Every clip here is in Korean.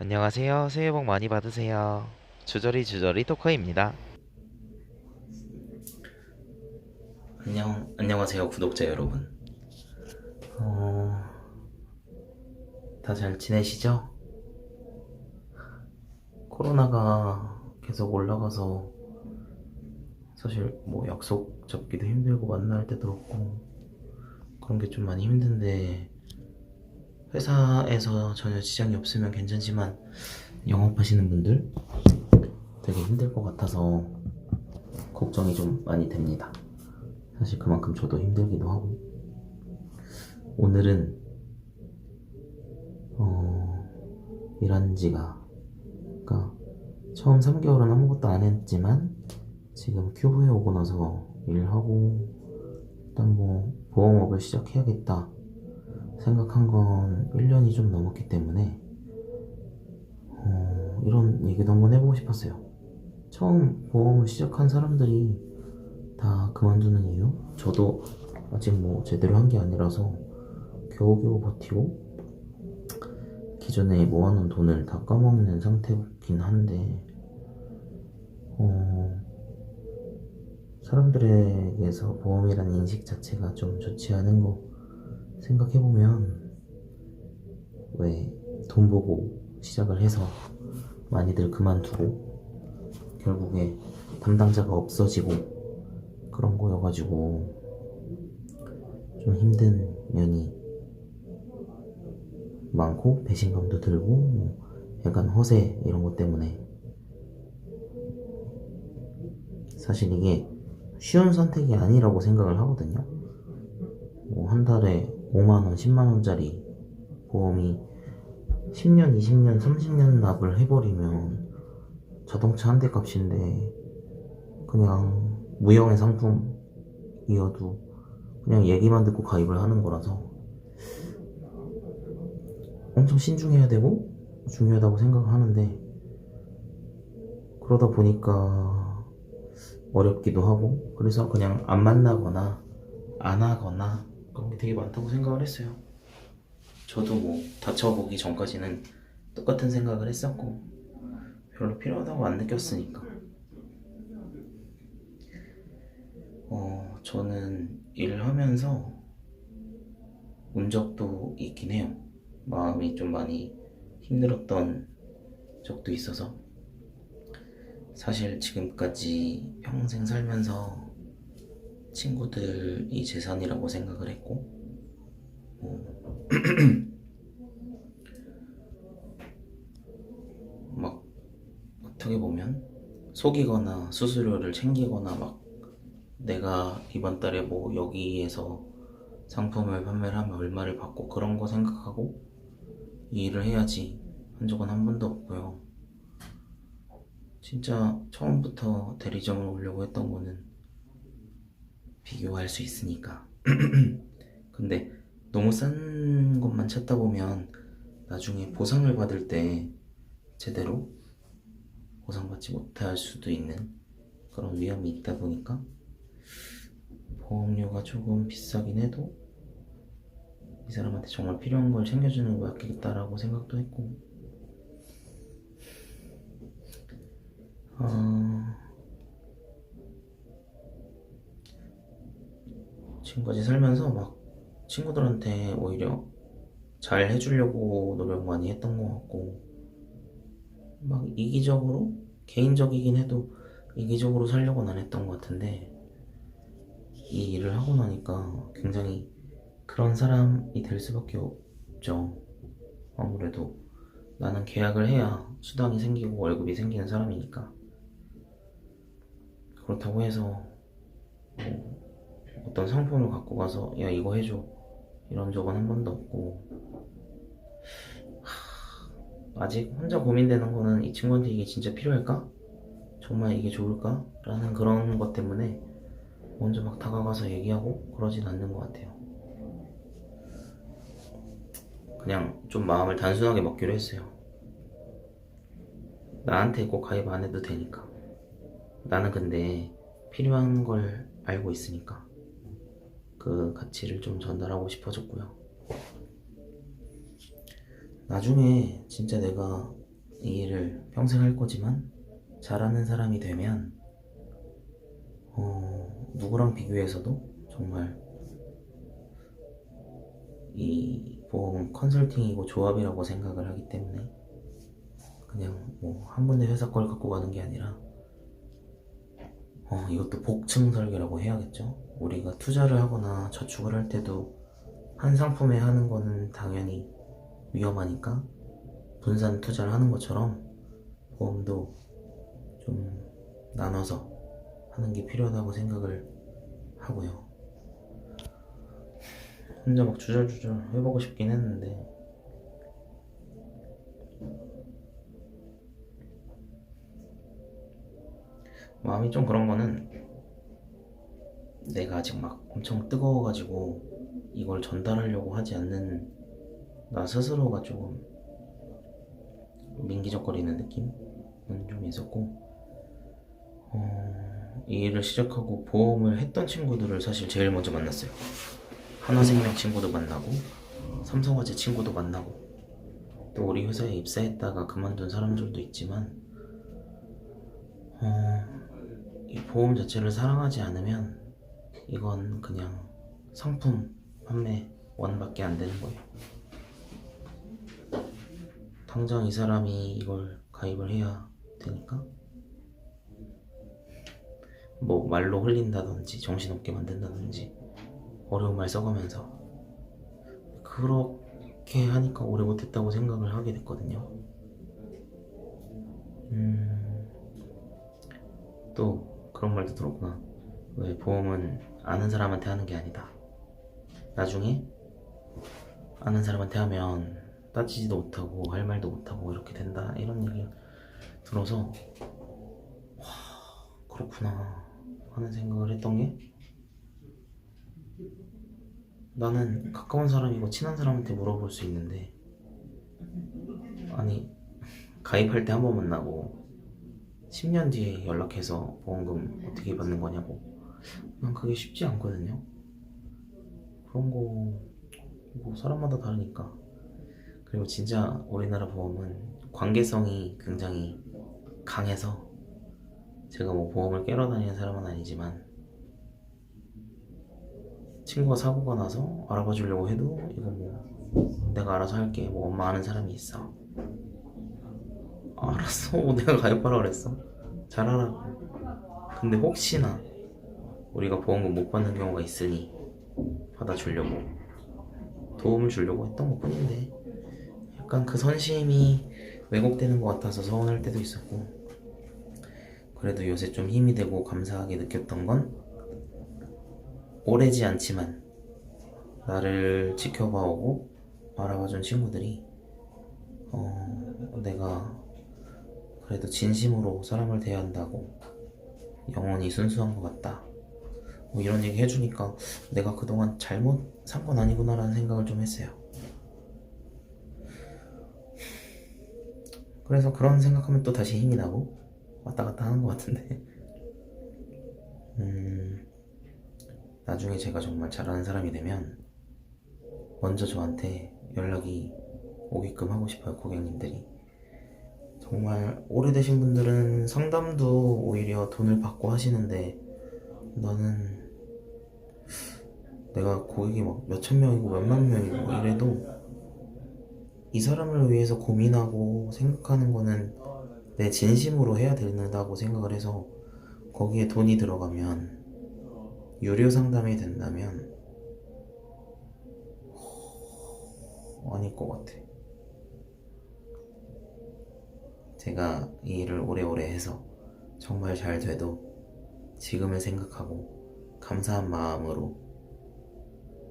안녕하세요. 새해 복 많이 받으세요. 주저리 주저리 토커입니다. 안녕, 안녕하세요, 구독자 여러분. 어, 다 잘 지내시죠? 코로나가 계속 올라가서 사실 뭐 약속 잡기도 힘들고 만날 때도 없고 그런 게 좀 많이 힘든데 회사에서 전혀 지장이 없으면 괜찮지만 영업하시는 분들 되게 힘들 것 같아서 걱정이 좀 많이 됩니다. 사실 그만큼 저도 힘들기도 하고 오늘은 어, 일한 지가 그러니까 처음 3개월은 아무것도 안 했지만 지금 큐브에 오고 나서 일하고 일단 뭐 보험업을 시작해야겠다 생각한 건 1년이 좀 넘었기 때문에 어, 이런 얘기도 한번 해보고 싶었어요 처음 보험을 시작한 사람들이 다 그만두는 이유? 저도 아직 뭐 제대로 한 게 아니라서 겨우겨우 버티고 기존에 모아놓은 돈을 다 까먹는 상태긴 한데 어, 사람들에게서 보험이라는 인식 자체가 좀 좋지 않은 거 생각해보면 왜 돈 보고 시작을 해서 많이들 그만두고 결국에 담당자가 없어지고 그런 거여가지고 좀 힘든 면이 많고 배신감도 들고 뭐 약간 허세 이런 것 때문에 사실 이게 쉬운 선택이 아니라고 생각을 하거든요. 뭐 한 달에 5만원, 10만원짜리 보험이 10년, 20년, 30년 납을 해버리면 자동차 한 대 값인데 그냥 무형의 상품이어도 그냥 얘기만 듣고 가입을 하는 거라서 엄청 신중해야 되고 중요하다고 생각을 하는데 그러다 보니까 어렵기도 하고 그래서 그냥 안 만나거나 안 하거나 그런 게 되게 많다고 생각을 했어요. 저도 뭐 다쳐보기 전까지는 똑같은 생각을 했었고 별로 필요하다고 안 느꼈으니까 어, 저는 일을 하면서 운 적도 있긴 해요. 마음이 좀 많이 힘들었던 적도 있어서 사실 지금까지 평생 살면서 친구들이 재산이라고 생각을 했고 어, 막 어떻게 보면 속이거나 수수료를 챙기거나 막 내가 이번 달에 뭐 여기에서 상품을 판매를 하면 얼마를 받고 그런 거 생각하고 이 일을 해야지 한 적은 한 번도 없고요. 진짜 처음부터 대리점을 오려고 했던 거는 비교할 수 있으니까. 근데 너무 싼 것만 찾다 보면 나중에 보상을 받을 때 제대로 보상받지 못할 수도 있는 그런 위험이 있다 보니까 보험료가 조금 비싸긴 해도 이 사람한테 정말 필요한 걸 챙겨주는 거 맞겠다라고 생각도 했고 어... 지금까지 살면서 막 친구들한테 오히려 잘 해주려고 노력 많이 했던 것 같고 막 이기적으로 개인적이긴 해도 이기적으로 살려고는 안 했던 것 같은데 이 일을 하고 나니까 굉장히 그런 사람이 될 수밖에 없죠. 아무래도 나는 계약을 해야 수당이 생기고 월급이 생기는 사람이니까. 그렇다고 해서 뭐 어떤 상품을 갖고 가서 야 이거 해줘 이런 적은 한 번도 없고 하, 아직 혼자 고민되는 거는 이 친구한테 이게 진짜 필요할까? 정말 이게 좋을까? 라는 그런 것 때문에 먼저 막 다가가서 얘기하고 그러진 않는 것 같아요. 그냥 좀 마음을 단순하게 먹기로 했어요. 나한테 꼭 가입 안 해도 되니까. 나는 근데 필요한 걸 알고 있으니까. 그 가치를 좀 전달하고 싶어졌고요. 나중에 진짜 내가 이 일을 평생 할 거지만 잘하는 사람이 되면 어, 누구랑 비교해서도 정말 이 보험은 컨설팅이고 조합이라고 생각을 하기 때문에 그냥 뭐 한 군데 회사 걸 갖고 가는 게 아니라 어, 이것도 복층 설계라고 해야겠죠. 우리가 투자를 하거나 저축을 할 때도 한 상품에 하는 거는 당연히 위험하니까 분산 투자를 하는 것처럼 보험도 좀 나눠서 하는 게 필요하다고 생각을 하고요. 혼자 막 주절주절 해보고 싶긴 했는데 마음이 좀 그런 거는 내가 아직 막 엄청 뜨거워가지고 이걸 전달하려고 하지 않는 나 스스로가 조금 민기적거리는 느낌은 좀 있었고 어, 이 일을 시작하고 보험을 했던 친구들을 사실 제일 먼저 만났어요. 하나생명 친구도 만나고 삼성화재 친구도 만나고 또 우리 회사에 입사했다가 그만둔 사람들도 있지만 어, 이 보험 자체를 사랑하지 않으면 이건 그냥 상품 판매 원밖에 안 되는 거예요. 당장 이 사람이 이걸 가입을 해야 되니까 뭐 말로 흘린다든지 정신없게 만든다든지 어려운 말 써가면서 그렇게 하니까 오래 못했다고 생각을 하게 됐거든요. 음, 또 그런 말도 들었구나. 왜 보험은 아는 사람한테 하는 게 아니다. 나중에 아는 사람한테 하면 따지지도 못하고 할 말도 못하고 이렇게 된다 이런 얘기 들어서 와 그렇구나 하는 생각을 했던 게 나는 가까운 사람이고 친한 사람한테 물어볼 수 있는데 아니 가입할 때 한 번 만나고 10년 뒤에 연락해서 보험금 어떻게 받는 거냐고. 난 그게 쉽지 않거든요. 그런 거 뭐 사람마다 다르니까. 그리고 진짜 우리나라 보험은 관계성이 굉장히 강해서 제가 뭐 보험을 깨러 다니는 사람은 아니지만 친구가 사고가 나서 알아봐 주려고 해도 이거 뭐 내가 알아서 할게. 뭐 엄마 아는 사람이 있어 알았어. 뭐 내가 가입하라 그랬어. 잘하라고 근데 혹시나 우리가 보험금 못 받는 경우가 있으니 받아주려고 도움을 주려고 했던 것 뿐인데 약간 그 선심이 왜곡되는 것 같아서 서운할 때도 있었고 그래도 요새 좀 힘이 되고 감사하게 느꼈던 건 오래지 않지만 나를 지켜봐오고 알아봐준 친구들이 어, 내가 그래도 진심으로 사람을 대해야 한다고 영원히 순수한 것 같다. 뭐 이런 얘기 해주니까 내가 그동안 잘못 산 건 아니구나라는 생각을 좀 했어요. 그래서 그런 생각하면 또 다시 힘이 나고 왔다 갔다 하는 것 같은데. 음 나중에 제가 정말 잘하는 사람이 되면 먼저 저한테 연락이 오게끔 하고 싶어요 고객님들이 정말 오래되신 분들은 상담도 오히려 돈을 받고 하시는데 나는 내가 고객이 막 몇천 명이고 몇만 명이고 이래도 이 사람을 위해서 고민하고 생각하는 거는 내 진심으로 해야 된다고 생각을 해서 거기에 돈이 들어가면 유료 상담이 된다면 아닐 것 같아. 제가 이 일을 오래오래 해서 정말 잘 돼도 지금을 생각하고 감사한 마음으로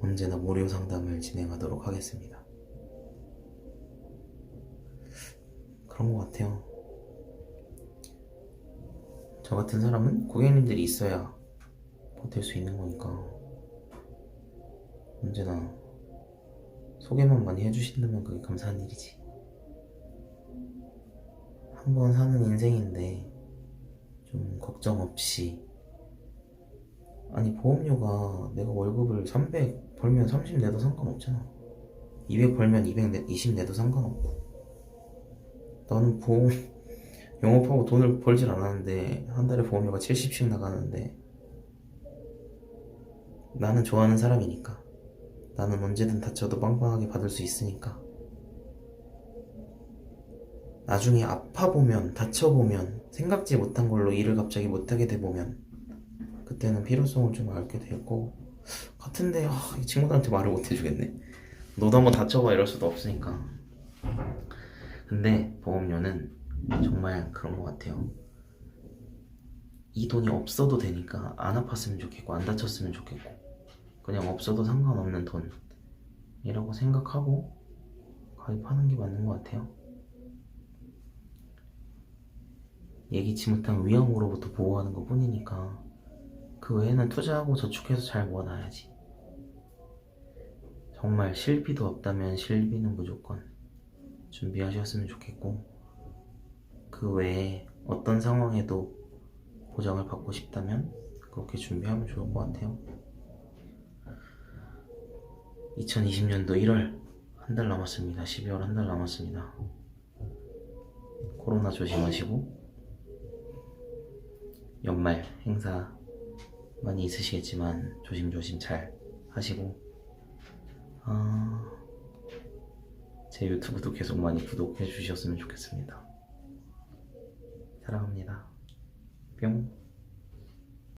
언제나 무료 상담을 진행하도록 하겠습니다. 그런 것 같아요. 저 같은 사람은 고객님들이 있어야 버틸 수 있는 거니까 언제나 소개만 많이 해주신다면 그게 감사한 일이지. 한 번 사는 인생인데 좀 걱정 없이. 아니 보험료가 내가 월급을 300 벌면 30 내도 상관없잖아. 200 벌면 200 내, 20 내도 상관없고. 나는 보험 영업하고 돈을 벌질 않았는데 한 달에 보험료가 70씩 나가는데 나는 좋아하는 사람이니까. 나는 언제든 다쳐도 빵빵하게 받을 수 있으니까 나중에 아파보면 다쳐보면 생각지 못한 걸로 일을 갑자기 못하게 돼보면 그때는 필요성을 좀 알게 될 거고 같은데 아, 이 친구들한테 말을 못 해주겠네. 너도 한번 다쳐봐 이럴 수도 없으니까. 근데 보험료는 정말 그런 것 같아요. 이 돈이 없어도 되니까 안 아팠으면 좋겠고 안 다쳤으면 좋겠고 그냥 없어도 상관없는 돈이라고 생각하고 가입하는 게 맞는 것 같아요 예기치 못한 위험으로부터 보호하는 것 뿐이니까 그 외에는 투자하고 저축해서 잘 모아놔야지. 정말 실비도 없다면 실비는 무조건 준비하셨으면 좋겠고 그 외에 어떤 상황에도 보장을 받고 싶다면 그렇게 준비하면 좋을 것 같아요. 2020년도 1월 한 달 남았습니다. 12월 한 달 남았습니다. 코로나 조심하시고 연말 행사 많이 있으시겠지만 조심조심 잘 하시고 아, 제 유튜브도 계속 많이 구독해 주셨으면 좋겠습니다. 사랑합니다. 뿅.